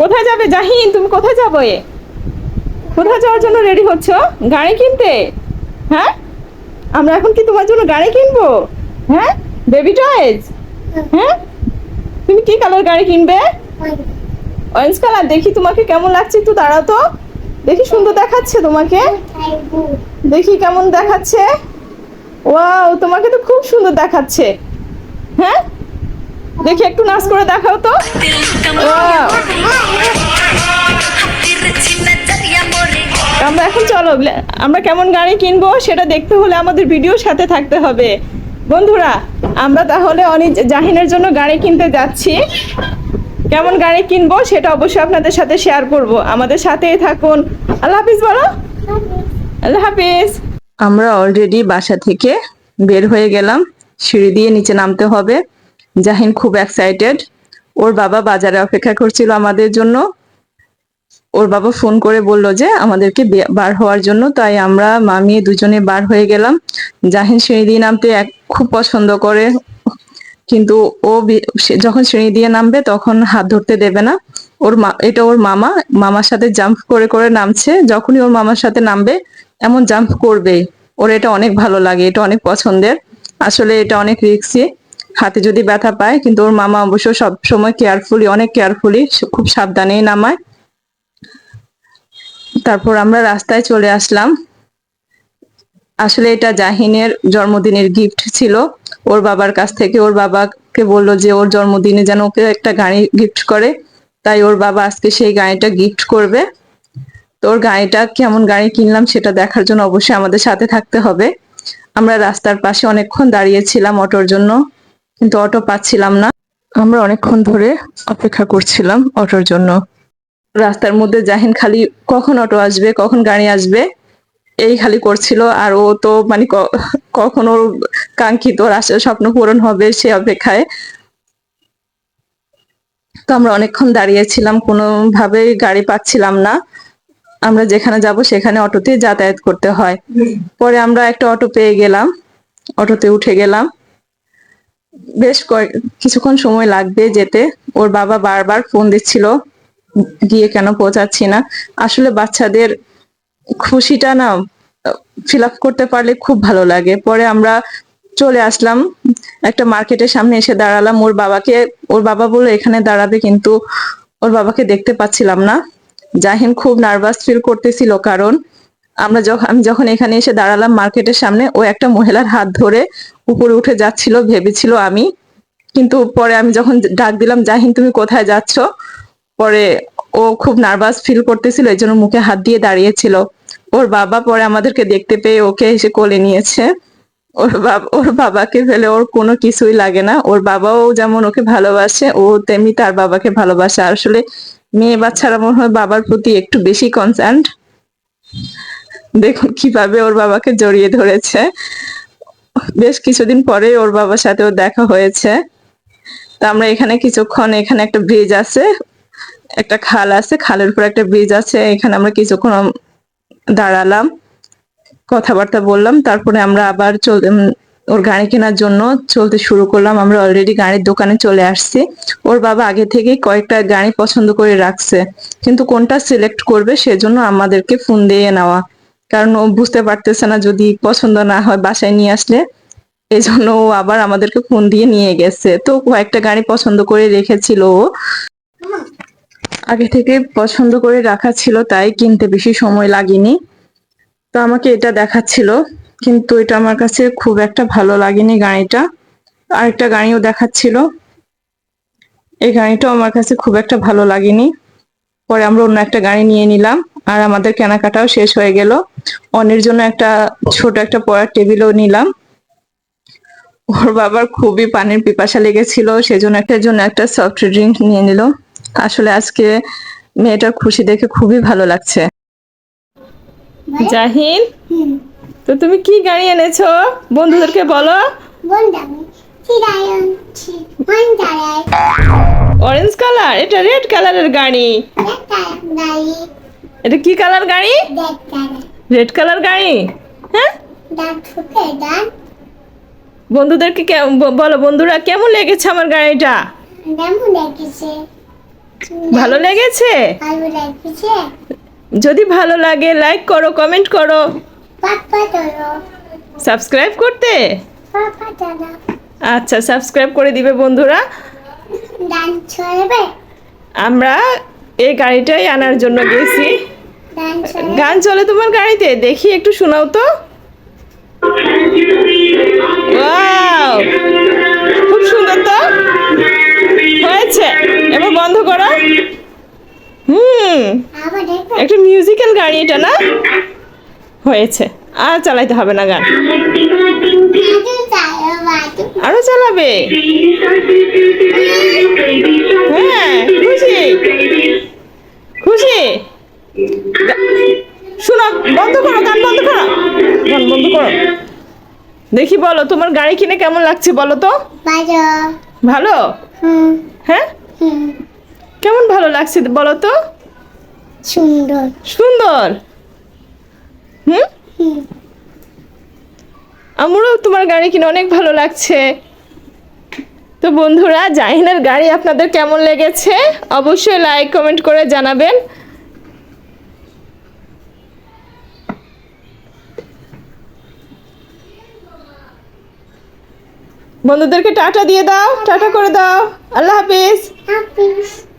কোথায় যাবে? জাহিন, তুমি কোথায় যাবে? কোথায় যাওয়ার জন্য রেডি হচ্ছ? গাড়ি কিনতে? হ্যাঁ? আমরা এখন কি তোমার জন্য গাড়ি কিনবো? হ্যাঁ? বেবি টয়েজ হ্যাঁ? তুমি কি কালার গাড়ি কিনবে? অরেঞ্জ কালার দেখি তোমাকে কেমন লাগছে একটু দাঁড়াও তো। দেখি সুন্দর দেখাচ্ছে তোমাকে। দেখি কেমন দেখাচ্ছে। ওয়াও তোমাকে তো খুব সুন্দর দেখাচ্ছে। হ্যাঁ? দেখি একটু নাচ করে দেখাও তো. আমরা এখন চলো আমরা কেমন গাড়ি কিনবো সেটা দেখতে হলে আমাদের ভিডিওর সাথে থাকতে হবে। বন্ধুরা আমরা তাহলে অনেক জাহিনের জন্য গাড়ি কিনতে যাচ্ছি। কেমন গাড়ি কিনবো সেটা অবশ্যই আপনাদের সাথে শেয়ার করব। আমাদের সাথেই থাকুন। আল্লাহ হাফিজ বলো। আল্লাহ হাফিজ। আমরা অলরেডি বাসা থেকে বের হয়ে গেলাম। সিঁড়ি দিয়ে নিচে নামতে হবে। জাহিন খুব এক্সাইটেড ওর বাবা বাজারে অপেক্ষা করছিল আমাদের জন্য। ওর বাবা ফোন করে বলল যে, আমাদেরকে বার হওয়ার জন্য। তাই আমরা, মামি দুজনে বার হয়ে গেলাম। জাহিন সিঁড়ি দিয়ে নামতে এক- খুব পছন্দ করে। কিন্তু ও যখন সিঁড়ি দিয়ে নামবে তখন হাত ধরতে দেবে না। ওর মা, এটা ওর মামা। মামার সাথে জাম্প করে করে নামছে। যখনই ওর মামার সাথে নামবে, এমন জাম্প করবে ওর এটা অনেক ভালো লাগে, এটা অনেক পছন্দের। আসলে এটা অনেক রিস্কি হাতে যদি ব্যথা পায়, কিন্তু ওর মামা অবশ্য সব সময় কেয়ারফুলি অনেক কেয়ারফুলি খুব সাবধানেই নামায়। তারপর আমরা রাস্তায় চলে আসলাম। আসলে এটা জাহিনের জন্মদিনের গিফট ছিল। ওর বাবার কাছ থেকে ওর বাবাকে বলল যে ওর জন্মদিনে যেন ওকে একটা গাড়ি গিফট করে। তাই ওর বাবা আজকে সেই গাড়িটা গিফট করবে। তো ওর গাড়িটা কেমন গাড়ি কিনলাম সেটা দেখার জন্য অবশ্যই আমাদের সাথে থাকতে হবে। আমরা রাস্তার পাশে অনেকক্ষণ দাঁড়িয়েছিলাম অটোর জন্য। কিন্তু অটো পাচ্ছিলাম না। আমরা অনেকক্ষণ ধরে অপেক্ষা করছিলাম অটোর জন্য। রাস্তার মধ্যে জাহিন খালি কখন অটো আসবে, কখন গাড়ি আসবে, এই খালি করছিল। আর ও তো মানে কখন ওর কাঙ্ক্ষিত ওর স্বপ্ন পূরণ হবে সে অপেক্ষায়। তো আমরা অনেকক্ষণ দাঁড়িয়েছিলাম, কোনোভাবেই গাড়ি পাচ্ছিলাম না। আমরা যেখানে যাব সেখানে অটোতে যাতায়াত করতে হয়। পরে আমরা একটা অটো পেয়ে গেলাম। অটোতে উঠে গেলাম। বেশ কয়েক কিছুক্ষণ সময় লাগবে যেতে। ওর বাবা বারবার ফোন দিচ্ছিল, গিয়ে কেন পৌঁছাচ্ছি না। আসলে বাচ্চাদের খুশিটা না ফিল আপ করতে পারলে খুব ভালো লাগে। পরে আমরা চলে আসলাম, একটা মার্কেটের সামনে এসে দাঁড়ালাম। ওর বাবাকে, ওর বাবা বলে এখানে দাঁড়াবে কিন্তু ওর বাবাকে দেখতে পাচ্ছিলাম না। জাহিন খুব নার্ভাস ফিল করতেছিল কারণ আমরা যখন আমি যখন এখানে এসে দাঁড়ালাম মার্কেটের সামনে, ও একটা মহিলার হাত ধরে উপরে উঠে যাচ্ছিল, ভেবেছিল আমি। কিন্তু পরে আমি যখন ডাক দিলাম, জাহিন, তুমি কোথায় যাচ্ছ? পরে ও খুব নার্ভাস ফিল করতেছিল, এই জন্য মুখে হাত দিয়ে দাঁড়িয়েছিল। ওর বাবা পরে আমাদেরকে দেখতে পেয়ে ওকে এসে কোলে নিয়েছে। ওর বাবা ওর বাবাকে ফেলে ওর কোনো কিছুই লাগে না। ওর বাবাও যেমন ওকে ভালোবাসে, ও তেমনি তার বাবাকে ভালোবাসে। আসলে মেয়ে বাচ্চারা মনে হয় বাবার প্রতি একটু বেশি কনসার্ন দেখুন কীভাবে ওর বাবাকে জড়িয়ে ধরেছে। বেশ কিছুদিন পরে ওর বাবার সাথে ওর দেখা হয়েছে। তা আমরা এখানে কিছুক্ষণ, এখানে একটা ব্রিজ আছে, একটা খাল আছে, খালের উপর একটা ব্রিজ আছে, এখানে আমরা কিছুক্ষণ দাঁড়ালাম, কথাবার্তা বললাম, তারপরে আমরা আবার ওর গাড়ি কেনার জন্য চলতে শুরু করলাম, আমরা অলরেডি গাড়ির দোকানে চলে আসছি। ওর বাবা আগে থেকেই কয়েকটা গাড়ি পছন্দ করে রাখছে, কিন্তু কোনটা সিলেক্ট করবে সেজন্য আমাদেরকে ফোন দিয়ে নেওয়া। কারণ ও বুঝতে পারতেছে না যদি পছন্দ না হয় বাসায় নিয়ে আসলে। এই জন্য ও আবার আমাদেরকে ফোন দিয়ে নিয়ে গেছে। তো কয়েকটা গাড়ি পছন্দ করে রেখেছিল ও। আগে থেকে পছন্দ করে রাখা ছিল তাই কিনতে বেশি সময় লাগেনি। তো আমাকে এটা দেখাচ্ছিল, কিন্তু এটা আমার কাছে খুব একটা ভালো লাগেনি গাড়িটা। আরেকটা গাড়িও দেখাচ্ছিল। এই গাড়িটাও আমার কাছে খুব একটা ভালো লাগেনি। পরে আমরা অন্য একটা গাড়ি নিয়ে নিলাম আর আমাদের কেনাকাটাও শেষ হয়ে গেল। অনের জন্য একটা ছোট একটা পড়ার টেবিলও নিলাম। ওর বাবার খুবই পানির পিপাসা লেগেছিল সেজন্য একটা জন্য একটা সফট ড্রিঙ্ক নিয়ে নিল। আসলে আজকে মেয়েটার খুশি দেখে খুবই ভালো লাগছে। জাহিন তো তুমি কি গাড়ি এনেছো? বন্ধুদেরকে বলো। অরেঞ্জ কালার এটা রেড কালারের গাড়ি। এটা কি কালার গাড়ি? রেড কালার গাড়ি। হ্যাঁ? বন্ধুদেরকে বলো বন্ধুরা কেমন লেগেছে আমার গাড়িটা? ভালো লেগেছে? যদি ভালো লাগে লাইক করো কমেন্ট করো। সাবস্ক্রাইব করতে? আচ্ছা সাবস্ক্রাইব করে দিবে বন্ধুরা। আমরা এই গাড়িটাই আনার জন্য গেছি। গান চলে তোমার গাড়িতে? দেখি একটু শোনাও তো! খুব সুন্দর তো। হয়েছে। এবার বন্ধ করো। হুম। একটা মিউজিক্যাল গাড়ি এটা না? হয়েছে। আর চালাইতে হবে না গান। আরও চালাবে। বলো তোমার গাড়ি কিনে কেমন লাগছে বলো তো? বাজু ভালো? হ্যাঁ? কেমন ভালো লাগছে বলো তো? সুন্দর। সুন্দর? হুম? আমারও তোমার গাড়ি কিনে অনেক ভালো লাগছে। তো বন্ধুরা জাহিনের গাড়ি আপনাদের কেমন লেগেছে? অবশ্যই লাইক কমেন্ট করে জানাবেন। বন্ধুদেরকে টাটা দিয়ে দাও টাটা করে দাও। আল্লাহ হাফিজ। হাফিজ।